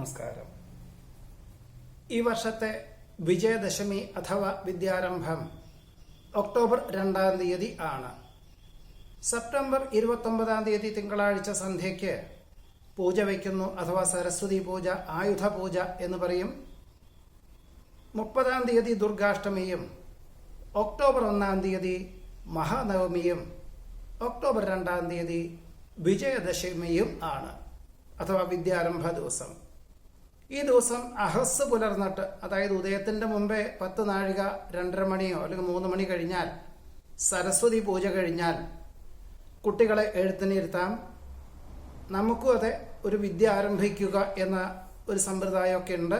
നമസ്കാരം. ഈ വർഷത്തെ വിജയദശമി അഥവാ വിദ്യാരംഭം ഒക്ടോബർ രണ്ടാം തീയതി ആണ്. സെപ്റ്റംബർ ഇരുപത്തൊമ്പതാം തീയതി തിങ്കളാഴ്ച സന്ധ്യയ്ക്ക് പൂജ വയ്ക്കുന്നു അഥവാ സരസ്വതി പൂജ ആയുധ പൂജ എന്ന് പറയും. മുപ്പതാം തീയതി ദുർഗാഷ്ടമിയും ഒക്ടോബർ ഒന്നാം തീയതി മഹാനവമിയും ഒക്ടോബർ രണ്ടാം തീയതി വിജയദശമിയും ആണ്. അഥവാ വിദ്യാരംഭ ദിവസം. ഈ ദിവസം അഹസ് പുലർന്നിട്ട് അതായത് ഉദയത്തിന്റെ മുമ്പേ പത്ത് നാഴിക രണ്ടര മണിയോ അല്ലെങ്കിൽ മൂന്ന് മണി കഴിഞ്ഞാൽ സരസ്വതി പൂജ കഴിഞ്ഞാൽ കുട്ടികളെ എഴുത്തിനിരുത്താം. നമുക്കും അതെ ഒരു വിദ്യ ആരംഭിക്കുക എന്ന ഒരു സമ്പ്രദായമൊക്കെ ഉണ്ട്.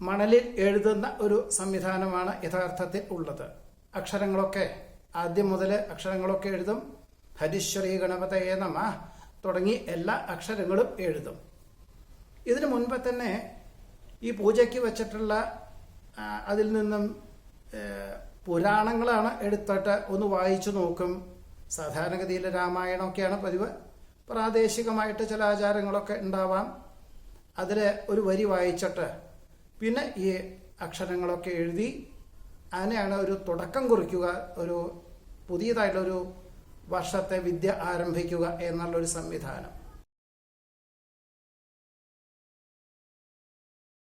മണലിൽ എഴുതുന്ന ഒരു സംവിധാനമാണ് യഥാർത്ഥത്തിൽ ഉള്ളത്. അക്ഷരങ്ങളൊക്കെ ആദ്യം മുതൽ അക്ഷരങ്ങളൊക്കെ എഴുതും. ഹരിശ്വരി ഗണപതയേ നമ തുടങ്ങി എല്ലാ അക്ഷരങ്ങളും എഴുതും. ഇതിനു മുൻപ് തന്നെ ഈ പൂജയ്ക്ക് വെച്ചിട്ടുള്ള അതിൽ നിന്നും പുരാണങ്ങളാണ് എടുത്തിട്ട് ഒന്ന് വായിച്ചു നോക്കും. സാധാരണഗതിയിൽ രാമായണമൊക്കെയാണ് പതിവ്. പ്രാദേശികമായിട്ട് ചില ആചാരങ്ങളൊക്കെ ഉണ്ടാവാം. അതിൽ ഒരു വരി വായിച്ചിട്ട് പിന്നെ ഈ അക്ഷരങ്ങളൊക്കെ എഴുതി അതിനെയാണ് ഒരു തുടക്കം കുറിക്കുക ഒരു പുതിയതായിട്ടുള്ളൊരു വർഷത്തെ വിദ്യ ആരംഭിക്കുക എന്നുള്ളൊരു സംവിധാനം.